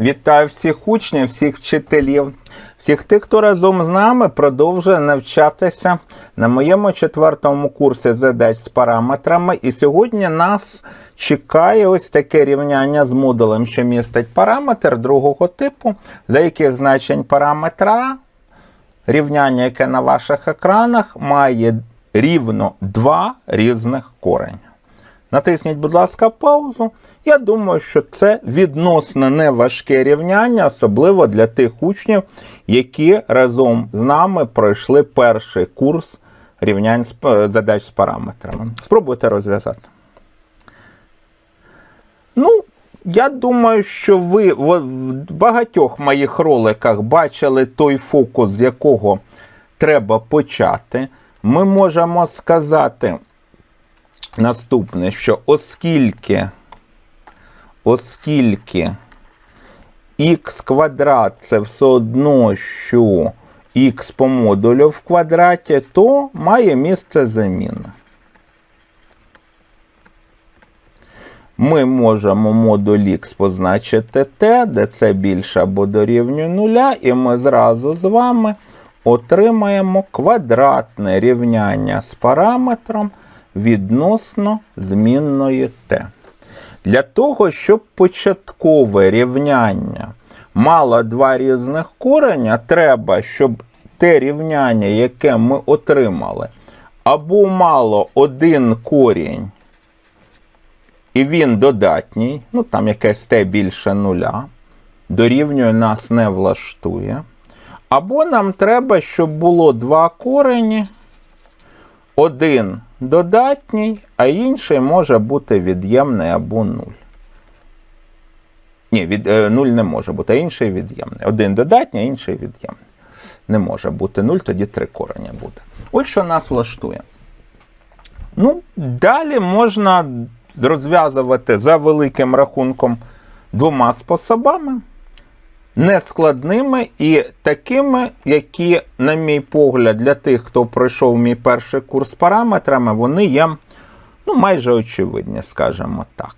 Вітаю всіх учнів, всіх вчителів, всіх тих, хто разом з нами продовжує навчатися на моєму четвертому курсі задач з параметрами. І сьогодні нас чекає ось таке рівняння з модулем, що містить параметр другого типу, за яких значень параметра рівняння, яке на ваших екранах, має рівно два різних кореня. Натисніть, будь ласка, паузу. Я думаю, що це відносно неважке рівняння, особливо для тих учнів, які разом з нами пройшли перший курс рівнянь задач з параметрами. Спробуйте розв'язати. Ну, я думаю, що ви в в багатьох моїх роликах бачили той фокус, з якого треба почати. Ми можемо сказати наступне, що оскільки, оскільки х квадрат це все одно, що х по модулю в квадраті, то має місце заміна. Ми можемо модуль х позначити t, де це більше або дорівнює нуля, і ми зразу з вами отримаємо квадратне рівняння з параметром відносно змінної t. Для того, щоб початкове рівняння мало два різних кореня, треба, щоб те рівняння, яке ми отримали, або мало один корінь, і він додатній, ну там якесь t більше нуля, дорівнює нас не влаштує. Або нам треба, щоб було два корені, один додатній, а інший може бути від'ємний або нуль. Ні, від, е, нуль не може бути, а інший від'ємний. Один додатній, а інший від'ємний. Не може бути нуль, тоді три корення буде. Ось що нас влаштує. Ну, далі можна розв'язувати за великим рахунком двома способами, нескладними і такими, які, на мій погляд, для тих, хто пройшов мій перший курс параметрами, вони є ну, майже очевидні, скажімо так.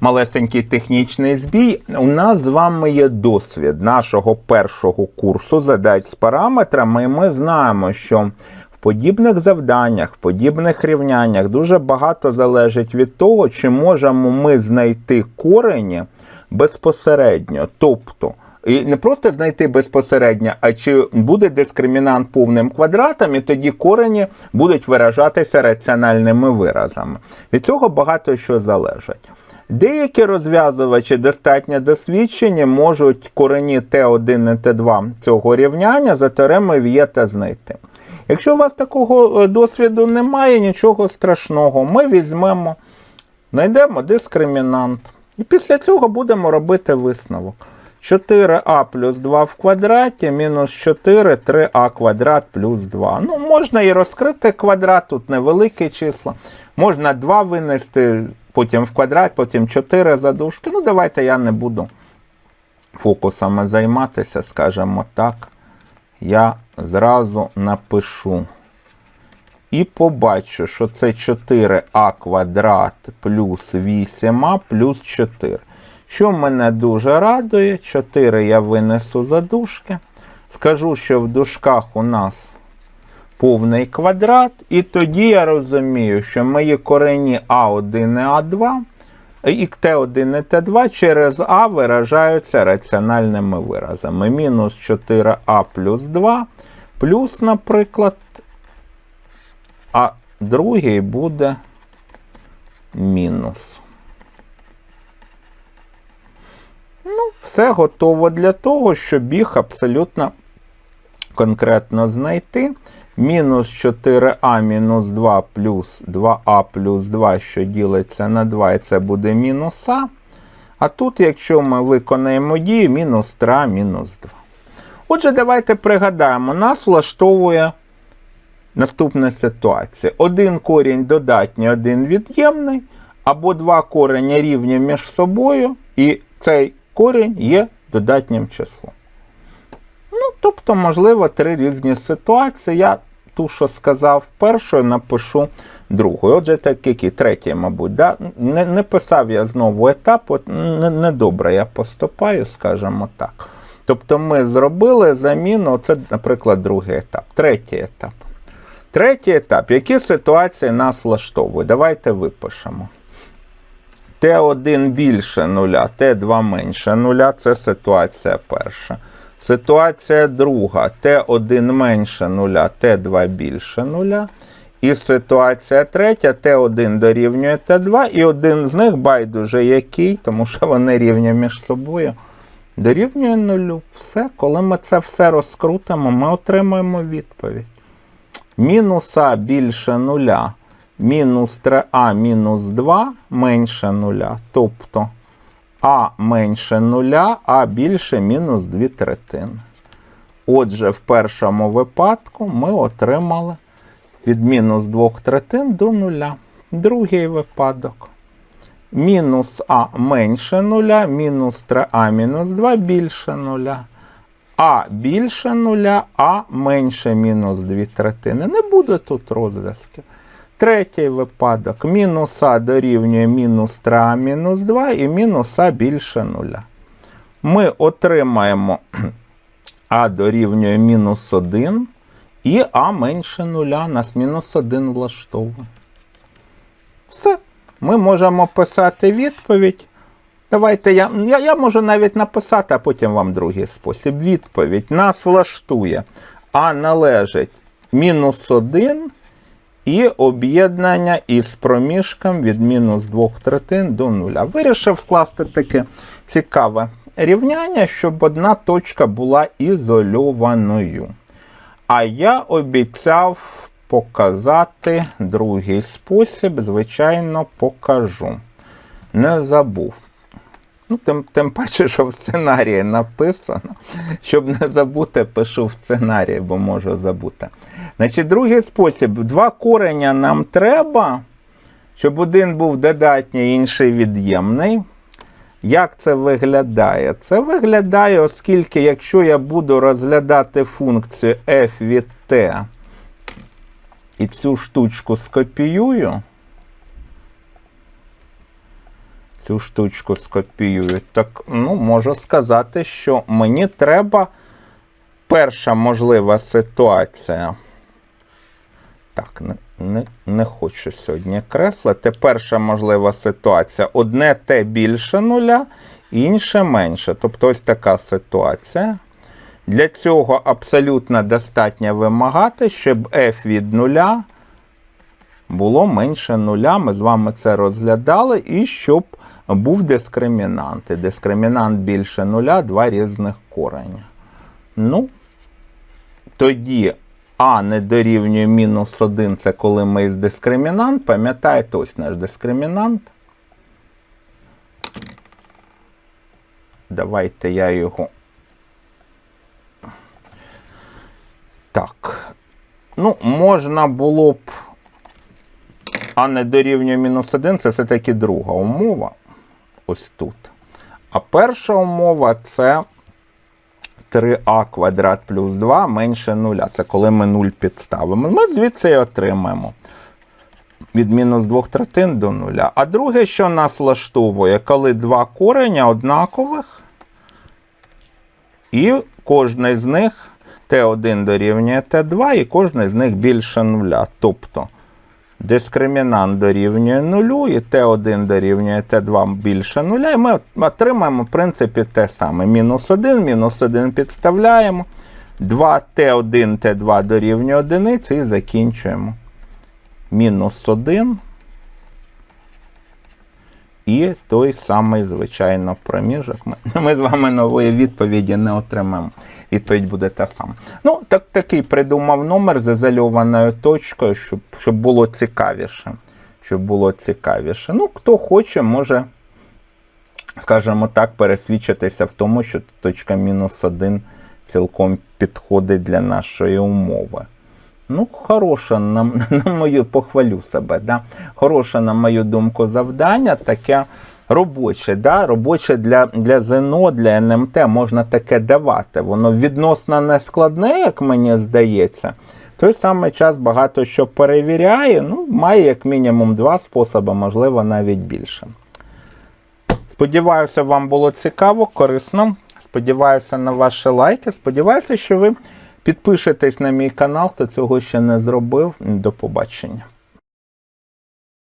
Малесенький технічний збій. У нас з вами є досвід нашого першого курсу задач з параметрами, і ми знаємо, що в подібних завданнях, в подібних рівняннях дуже багато залежить від того, чи можемо ми знайти корені безпосередньо. Тобто, і не просто знайти безпосередньо, а чи буде дискримінант повним квадратом, і тоді корені будуть виражатися раціональними виразами. Від цього багато що залежить. Деякі розв'язувачі достатньо досвідчені можуть корені Т1 і Т2 цього рівняння за теоремою В'єта знайти. Якщо у вас такого е, досвіду немає, нічого страшного, ми візьмемо, знайдемо дискримінант. І після цього будемо робити висновок. 4а плюс 2 в квадраті мінус 4 3а квадрат плюс 2. Ну, можна і розкрити квадрат, тут невеликі числа. Можна 2 винести, потім в квадрат, потім 4 задушки. Ну, давайте я не буду фокусами займатися, скажімо так. Я зразу напишу. І побачу, що це 4а квадрат плюс 8а плюс 4. Що мене дуже радує, 4 я винесу за дужки. Скажу, що в дужках у нас повний квадрат, і тоді я розумію, що мої корені А1 і А2, і Т1 і Т2 через А виражаються раціональними виразами. Мінус 4А плюс 2, плюс, наприклад, а другий буде мінус. Все готово для того, щоб їх абсолютно конкретно знайти. Мінус 4а мінус 2 плюс 2а плюс 2, що ділиться на 2, і це буде мінус а. А тут, якщо ми виконаємо дію, мінус 3, мінус 2. Отже, давайте пригадаємо, нас влаштовує наступна ситуація. Один корінь додатній, один від'ємний, або два корення рівні між собою, і цей корінь є додатнім числом. Ну, тобто, можливо, три різні ситуації. Я ту, що сказав першою, напишу другою. Отже, так який третій, мабуть. Да? Не, не писав я знову етап, от не, не я поступаю, скажімо так. Тобто ми зробили заміну, це, наприклад, другий етап, третій етап. Третій етап. Які ситуації нас влаштовують? Давайте випишемо. Т1 більше нуля, Т2 менше нуля це ситуація перша. Ситуація друга Т1 менше нуля, Т2 більше нуля. І ситуація третя Т1 дорівнює Т2, і один з них байдуже який, тому що вони рівні між собою. Дорівнює нулю. Все, коли ми це все розкрутимо, ми отримаємо відповідь. Мінус А більше нуля, мінус 3А мінус 2 менше нуля. Тобто А менше нуля, А більше мінус 2 третини. Отже, в першому випадку ми отримали від мінус 2 третин до нуля. Другий випадок. Мінус А менше нуля, мінус 3А мінус 2 більше нуля. А більше нуля, А менше мінус 2 третини. Не буде тут розв'язків. Третій випадок. Мінус А дорівнює мінус 3А мінус 2 і мінус А більше нуля. Ми отримаємо А дорівнює мінус 1 і А менше нуля. Нас мінус 1 влаштовує. Все. Ми можемо писати відповідь. Давайте я, я, я можу навіть написати, а потім вам другий спосіб. Відповідь нас влаштує. А належить мінус 1 і об'єднання із проміжком від мінус 2 третин до нуля. Вирішив скласти таке цікаве рівняння, щоб одна точка була ізольованою. А я обіцяв показати другий спосіб, звичайно, покажу. Не забув. Ну, тим, тим паче, що в сценарії написано. Щоб не забути, пишу в сценарії, бо можу забути. Значить, другий спосіб. Два кореня нам треба, щоб один був додатній, інший від'ємний. Як це виглядає? Це виглядає, оскільки, якщо я буду розглядати функцію f від t і цю штучку скопіюю, цю штучку скопіюю, так ну, можу сказати, що мені треба перша можлива ситуація. Так, не, не, не хочу сьогодні креслити. Перша можлива ситуація. Одне Т більше нуля, інше менше. Тобто ось така ситуація. Для цього абсолютно достатньо вимагати, щоб f від нуля було менше нуля. Ми з вами це розглядали, і щоб був дискримінант. І дискримінант більше нуля, два різних кореня. Ну, тоді А не дорівнює мінус 1, це коли ми із дискримінант. Пам'ятаєте, ось наш дискримінант. Давайте я його. Так. Ну, можна було б. А не дорівнює мінус 1, це все-таки друга умова. Ось тут. А перша умова це 3а квадрат плюс 2 менше 0. Це коли ми 0 підставимо. Ми звідси і отримаємо від мінус 2 третин до 0. А друге, що нас влаштовує, коли два кореня однакових, і кожний з них Т1 дорівнює Т2, і кожний з них більше 0. Тобто дискримінант дорівнює 0, і Т1 дорівнює Т2 більше 0, і ми отримаємо, в принципі, те саме. Мінус 1, мінус 1 підставляємо. 2 Т1, Т2 дорівнює 1 і закінчуємо. Мінус 1. І той самий, звичайно, проміжок. Ми, ми з вами нової відповіді не отримаємо. Відповідь буде та сама. Ну, так, такий придумав номер з ізольованою точкою, щоб, щоб було цікавіше. Щоб було цікавіше. Ну, хто хоче, може, скажімо так, пересвідчитися в тому, що точка мінус 1 цілком підходить для нашої умови. Ну, хороше, на, на мою похвалю себе, да? хороше, на мою думку, завдання таке робоче. да? Робоче для для ЗНО, для НМТ можна таке давати. Воно відносно нескладне, як мені здається. В той самий час багато що перевіряє, ну, має як мінімум два способи, можливо, навіть більше. Сподіваюся, вам було цікаво, корисно. Сподіваюся на ваші лайки. Сподіваюся, що ви. Підпишитесь на мій канал, хто цього ще не зробив. До побачення.